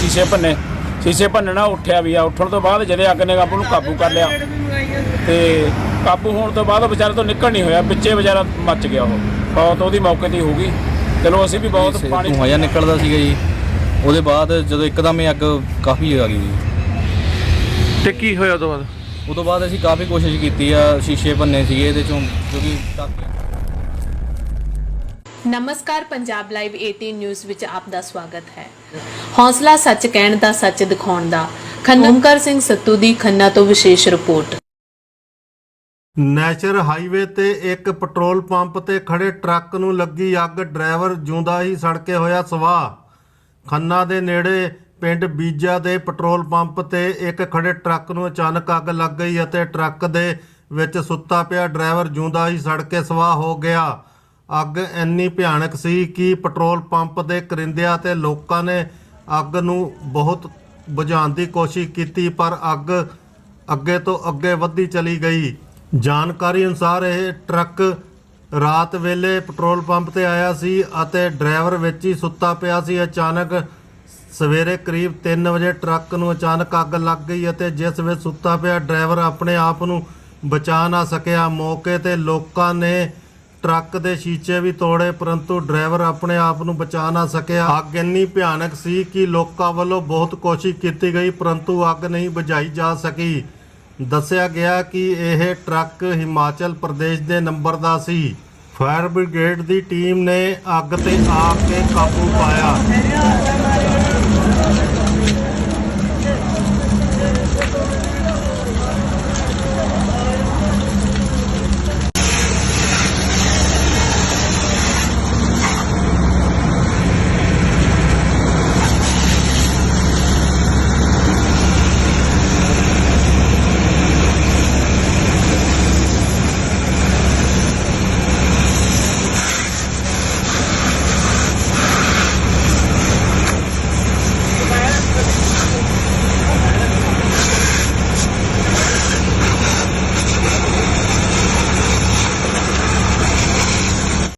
ਸ਼ੀਸ਼ੇ ਭੰਨੇ ਸ਼ੀਸ਼ੇ ਭੰਨਣਾ ਉੱਠਿਆ ਵੀ ਆ ਉੱਠਣ ਤੋਂ ਬਾਅਦ ਜਦੇ ਅੱਗ ਨੇ ਕਾਬੂ ਨੂੰ ਕਾਬੂ ਕਰ ਲਿਆ। ਤੇ ਕਾਬੂ ਹੋਣ ਤੋਂ ਬਾਅਦ ਉਹ ਵਿਚਾਰੇ ਤੋਂ ਨਿਕਲ ਨਹੀਂ ਹੋਇਆ ਵਿੱਚੇ ਵਿਚਾਰਾ ਮੱਚ ਗਿਆ ਉਹ। ਬਹੁਤ ਉਹਦੀ ਮੌਕੇ ਤੇ ਹੀ ਹੋ ਗਈ। ਚਲੋ ਅਸੀਂ ਵੀ ਬਹੁਤ ਪਾਣੀ ਧੂੰਆਂ ਜਿਹਾ ਨਿਕਲਦਾ ਸੀਗਾ ਜੀ। ਉਹਦੇ ਬਾਅਦ ਜਦੋਂ ਇੱਕਦਮ ਹੀ ਅੱਗ ਕਾਫੀ ਆ ਗਈ ਜੀ। ਤੇ ਕੀ ਹੋਇਆ ਉਹ ਤੋਂ ਬਾਅਦ ਉਦੋਂ ਬਾਅਦ ਅਸੀਂ ਕਾਫੀ ਕੋਸ਼ਿਸ਼ ਕੀਤੀ ਆ ਸ਼ੀਸ਼ੇ ਭੰਨੇ ਸੀਗੇ ਇਹਦੇ ਚੋਂ ਕਿਉਂਕਿ ਨਮਸਕਾਰ ਪੰਜਾਬ ਲਾਈਵ 18 ਨਿਊਜ਼ ਵਿੱਚ ਆਪ ਦਾ ਸਵਾਗਤ ਹੈ। ਹੌਸਲਾ ਸੱਚ ਕਹਿਣ ਦਾ, ਸੱਚ ਦਿਖਾਉਣ ਦਾ। ਖੰਨਾ ਸਿੰਘ ਸੱਤੂ ਦੀ ਖੰਨਾ ਤੋਂ ਵਿਸ਼ੇਸ਼ ਰਿਪੋਰਟ। ਨੈਸ਼ਨਲ ਹਾਈਵੇ ਤੇ ਇੱਕ ਪੈਟਰੋਲ ਪੰਪ ਤੇ ਖੜੇ ਟਰੱਕ ਨੂੰ ਲੱਗੀ ਅੱਗ, ਡਰਾਈਵਰ ਜਿਉਂਦਾ ਹੀ ਸੜ ਕੇ ਹੋਇਆ ਸਵਾਹ। ਖੰਨਾ ਦੇ ਨੇੜੇ ਪਿੰਡ ਬੀਜਾ ਦੇ ਪੈਟਰੋਲ ਪੰਪ ਤੇ ਇੱਕ ਖੜੇ ਟਰੱਕ ਨੂੰ ਅਚਾਨਕ ਅੱਗ ਲੱਗ ਗਈ ਅਤੇ ਟਰੱਕ ਦੇ ਵਿੱਚ ਸੁੱਤਾ ਪਿਆ ਡਰਾਈਵਰ ਜਿਉਂਦਾ ਹੀ ਸੜ ਕੇ ਸਵਾਹ ਹੋ ਗਿਆ। ਅੱਗ ਇੰਨੀ ਭਿਆਨਕ ਸੀ ਕਿ ਪੈਟਰੋਲ ਪੰਪ ਦੇ ਕਰਿੰਦਿਆਂ ਤੇ ਲੋਕਾਂ ਨੇ ਅੱਗ ਨੂੰ ਬਹੁਤ ਬੁਝਾਉਣ ਦੀ ਕੋਸ਼ਿਸ਼ ਕੀਤੀ, ਪਰ ਅੱਗ ਅੱਗੇ ਤੋਂ ਅੱਗੇ ਵੱਧਦੀ ਚਲੀ ਗਈ। ਜਾਣਕਾਰੀ ਅਨੁਸਾਰ ਇਹ ਟਰੱਕ ਰਾਤ ਵੇਲੇ ਪੈਟਰੋਲ ਪੰਪ ਤੇ ਆਇਆ ਸੀ ਅਤੇ ਡਰਾਈਵਰ ਵਿੱਚ ਹੀ ਸੁੱਤਾ ਪਿਆ ਸੀ। ਅਚਾਨਕ ਸਵੇਰੇ ਕਰੀਬ 3 ਵਜੇ ਟਰੱਕ ਨੂੰ ਅਚਾਨਕ ਅੱਗ ਲੱਗ ਗਈ ਅਤੇ ਜਿਸ ਵਿੱਚ ਸੁੱਤਾ ਪਿਆ ਡਰਾਈਵਰ ਆਪਣੇ ਆਪ ਨੂੰ ਬਚਾ ਨਾ ਸਕਿਆ। ਮੌਕੇ ਤੇ ਲੋਕਾਂ ਨੇ ਟਰੱਕ ਦੇ ਸ਼ੀਸ਼ੇ ਵੀ ਤੋੜੇ, ਪਰੰਤੂ ਡਰਾਈਵਰ ਆਪਣੇ ਆਪ ਨੂੰ ਬਚਾ ਨਾ ਸਕਿਆ। ਅੱਗ ਇੰਨੀ ਭਿਆਨਕ ਸੀ ਕਿ ਲੋਕਾਂ ਵੱਲੋਂ ਬਹੁਤ ਕੋਸ਼ਿਸ਼ ਕੀਤੀ ਗਈ, ਪਰੰਤੂ ਅੱਗ ਨਹੀਂ ਬੁਝਾਈ ਜਾ ਸਕੀ। ਦੱਸਿਆ ਗਿਆ ਕਿ ਇਹ ਟਰੱਕ ਹਿਮਾਚਲ ਪ੍ਰਦੇਸ਼ ਦੇ ਨੰਬਰ ਦਾ ਸੀ। ਫਾਇਰ ਬ੍ਰਿਗੇਡ ਦੀ ਟੀਮ ਨੇ ਅੱਗ ਤੇ ਆ ਕੇ ਕਾਬੂ ਪਾਇਆ।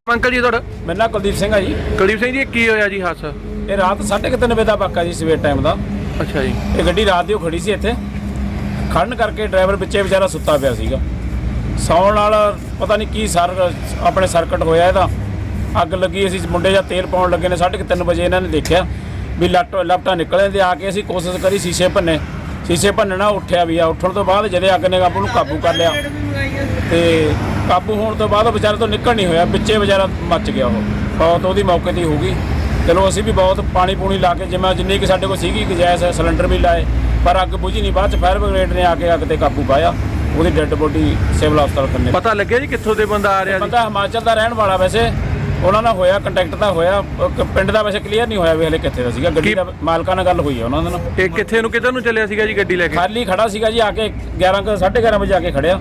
ਅੰਕਲ ਜੀ ਤੁਹਾਡਾ? ਮੇਰਾ ਨਾਂ ਕੁਲਦੀਪ ਸਿੰਘ ਆ ਜੀ। ਕੁਲਦੀਪ ਸਿੰਘ ਜੀ ਇਹ ਕੀ ਹੋਇਆ ਜੀ ਹਾਦਸਾ? ਇਹ ਰਾਤ 3:30 ਵਜੇ ਦਾ ਵਾਕਾ ਜੀ ਸਵੇਰ ਟਾਈਮ ਦਾ। ਅੱਛਾ ਜੀ। ਇਹ ਗੱਡੀ ਰਾਤ ਦੀ ਓ ਖੜੀ ਸੀ ਇੱਥੇ। ਖੜਨ ਕਰਕੇ ਡਰਾਈਵਰ ਵਿੱਚੇ ਵਿਚਾਰਾ ਸੁੱਤਾ ਪਿਆ ਸੀਗਾ। ਸੌਣ ਨਾਲ ਪਤਾ ਨਹੀਂ ਕੀ ਸਰ ਆਪਣੇ ਸਰਕਟ ਹੋਇਆ ਇਹਦਾ। ਅੱਗ ਲੱਗੀ ਅਸੀਂ ਮੁੰਡੇ ਜਾਂ ਤੇਲ ਪਾਉਣ ਲੱਗੇ ਨੇ 3:30 ਵਜੇ ਇਹਨਾਂ ਨੇ ਦੇਖਿਆ ਵੀ ਲੱਟ ਲਪਟਾ ਨਿਕਲੇ ਤੇ ਆ ਕੇ ਅਸੀਂ ਕੋਸ਼ਿਸ਼ ਕਰੀ ਸ਼ੀਸ਼ੇ ਭੰਨੇ। ਸ਼ੀਸ਼ੇ ਭੰਨਣਾ ਉੱਠਿਆ ਵੀ ਆ। ਉੱਠਣ ਤੋਂ ਬਾਅਦ ਜਦੇ ਅੱਗ ਨੇ ਕਾਬੂ ਨੂੰ ਕਾਬੂ ਕਰ ਲਿਆ। ਤੇ ਕਾਬੂ ਹੋਣ ਤੋਂ ਬਾਅਦ ਉਹ ਵਿਚਾਰੇ ਤੋਂ ਨਿਕਲ ਨਹੀਂ ਹੋਇਆ ਵਿੱਚੇ ਵਿਚਾਰਾ ਮੱਚ ਗਿਆ ਉਹ। ਬਹੁਤ ਉਹਦੀ ਮੌਕੇ ਤੇ ਹੀ ਹੋ ਗਈ ਚਲੋ ਅਸੀਂ ਵੀ ਬਹੁਤ ਪਾਣੀ ਪੂਣੀ ਲਾ ਕੇ ਜਿਵੇਂ ਜਿੰਨੀ ਕਿ ਸਾਡੇ ਕੋਲ ਸੀਗੀ ਗੈਸ ਸਿਲੰਡਰ ਵੀ ਲਾਏ ਪਰ ਅੱਗ ਬੁਝੀ ਨਹੀਂ। ਬਾਅਦ ਚ ਫਾਇਰ ਬ੍ਰਿਗੇਡ ਨੇ ਆ ਕੇ ਅੱਗ ਤੇ ਕਾਬੂ ਪਾਇਆ। ਉਹਦੀ ਡੈੱਡ ਬੋਡੀ ਸਿਵਲ ਹਸਪਤਾਲ ਕੰਨੇ ਪਤਾ ਲੱਗਿਆ ਜੀ ਕਿੱਥੋਂ ਦੇ ਬੰਦਾ ਆ ਰਿਹਾ ਜੀ? ਬੰਦਾ ਹਿਮਾਚਲ ਦਾ ਰਹਿਣ ਵਾਲਾ ਵੈਸੇ। ਉਹਨਾਂ ਨਾਲ ਹੋਇਆ ਕੰਟੈਕਟ ਤਾਂ ਹੋਇਆ। ਪਿੰਡ ਦਾ ਵੈਸੇ ਕਲੀਅਰ ਨਹੀਂ ਹੋਇਆ ਵੀ ਹਲੇ ਕਿੱਥੇ ਦਾ ਸੀਗਾ। ਗੱਡੀ ਦਾ ਮਾਲਕਾਂ ਨਾਲ ਗੱਲ ਹੋਈ ਹੈ ਉਹਨਾਂ ਦੇ ਨਾਲ। ਇਹ ਕਿੱਥੇ ਨੂੰ ਕਿੱਧਰ ਨੂੰ ਚੱਲਿਆ ਸੀਗਾ ਜੀ ਗੱਡੀ ਲੈ ਕੇ? ਖਾਲੀ ਖੜਾ ਸੀਗਾ ਜੀ ਆ ਕੇ 11 ਕੁ- ਸਾਢੇ 11 ਵਜੇ ਆ ਕੇ ਖੜਿਆ।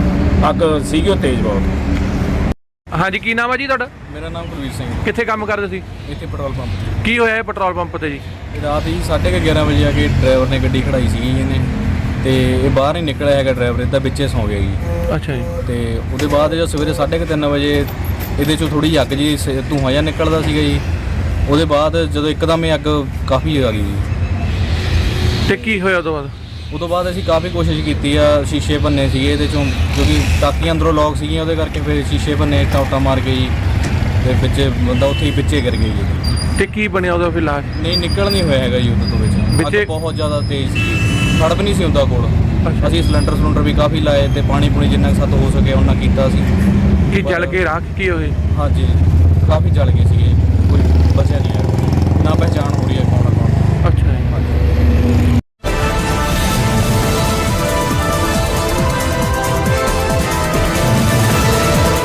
ਅੱਗ ਸੀਗੀ ਉਹ ਤੇਜ਼ ਬਹੁਤ। ਹਾਂਜੀ ਕੀ ਨਾਮ ਆ ਜੀ ਤੁਹਾਡਾ? ਮੇਰਾ ਨਾਮ ਗੁਰਵੀਰ ਸਿੰਘ ਕਿੱਥੇ ਕੰਮ ਕਰਦੇ ਸੀ? ਇੱਥੇ ਪੈਟਰੋਲ ਪੰਪ ਤੇ। ਕੀ ਹੋਇਆ ਇਹ ਪੈਟਰੋਲ ਪੰਪ ਤੇ ਜੀ? ਇਹ ਰਾਤ ਹੀ 11:30 ਵਜੇ ਆ ਕੇ ਡਰਾਈਵਰ ਨੇ ਗੱਡੀ ਖੜਾਈ ਸੀਗੀ ਇਹਨੇ। ਤੇ ਇਹ ਬਾਹਰ ਹੀ ਨਿਕਲਿਆ ਹੈਗਾ ਡਰਾਈਵਰ ਇਹਦਾ ਵਿੱਚੇ ਸੌਂ ਗਿਆ ਜੀ। ਅੱਛਾ ਜੀ। ਤੇ ਉਹਦੇ ਬਾਅਦ ਜਦੋਂ ਸਵੇਰੇ 3:30 ਵਜੇ ਇਹਦੇ ਚੋਂ ਥੋੜੀ ਅੱਗ ਜੀ ਸ- ਧੂੰਆਂ ਜਿਹਾ ਨਿਕਲਦਾ ਸੀਗਾ ਜੀ। ਉਹਦੇ ਬਾਅਦ ਜਦੋਂ ਇੱਕਦਮ ਹੀ ਅੱਗ ਕਾਫੀ ਆ ਗਈ ਜੀ। ਤੇ ਕੀ ਹੋਇਆ ਉਹ ਤੋਂ ਬਾਅਦ? ਉਦੋਂ ਬਾਅਦ ਅਸੀਂ ਕਾਫੀ ਕੋਸ਼ਿਸ਼ ਕੀਤੀ ਆ ਸ਼ੀਸ਼ੇ ਭੰਨੇ ਸੀਗੇ ਇਹਦੇ ਚੋਂ ਕਿਉਂਕਿ ਟਾਕੀਆਂ ਅੰਦਰੋਂ ਲੌਕ ਸੀਗੀਆਂ ਉਹਦੇ ਕਰਕੇ ਫਿਰ ਸ਼ੀਸ਼ੇ ਭੰਨੇ ਟਾਉਟਾ ਮਾਰ ਕੇ ਜੀ ਤੇ ਵਿੱਚੇ ਬੰਦਾ ਉੱਥੇ ਹੀ ਵਿੱਚੇ ਗਿਰ ਗਿਆ ਜੀ। ਤੇ ਕੀ ਬਣਿਆ ਉਹਦਾ ਫਿਰ ਲਾਸ਼ ਨਹੀਂ ਨਿਕਲ ਨਹੀਂ ਹੋਇਆ ਹੈਗਾ ਜੀ ਉਦੋਂ ਤੋਂ ਵਿੱਚ। ਵਿੱਚੇ- ਅੱਗ ਬਹੁਤ ਜ਼ਿਆਦਾ ਤੇਜ਼ ਸੀ। ਵੀ ਨਹੀਂ ਸੀ ਹੁੰਦਾ ਕੋਲ। ਅੱਛਾ। ਅਸੀਂ ਸਿਲੰਡਰ ਸਿਲੰਡਰ ਵੀ ਕਾਫੀ ਲਾਏ ਤੇ ਪਾਣੀ ਪੂਣੀ ਜਿੰਨਾ ਕੁ ਸਾਤੋਂ ਹੋ ਸਕੇ ਉਹਨਾਂ ਕੀਤਾ ਸੀ। ਕੀ ਜਲ ਕੇ ਰਾਖ ਕੀ ਹੋਏ? ਹਾਂਜੀ ਕਾਫੀ ਜਲ ਗਏ ਸੀਗੇ। ਕੋਈ ਬਚਿਆ ਨਹੀਂ ਹੈ। ਨਾ ਪਹਿਚਾਣ ਹੋ ਰਹੀ ਹੈ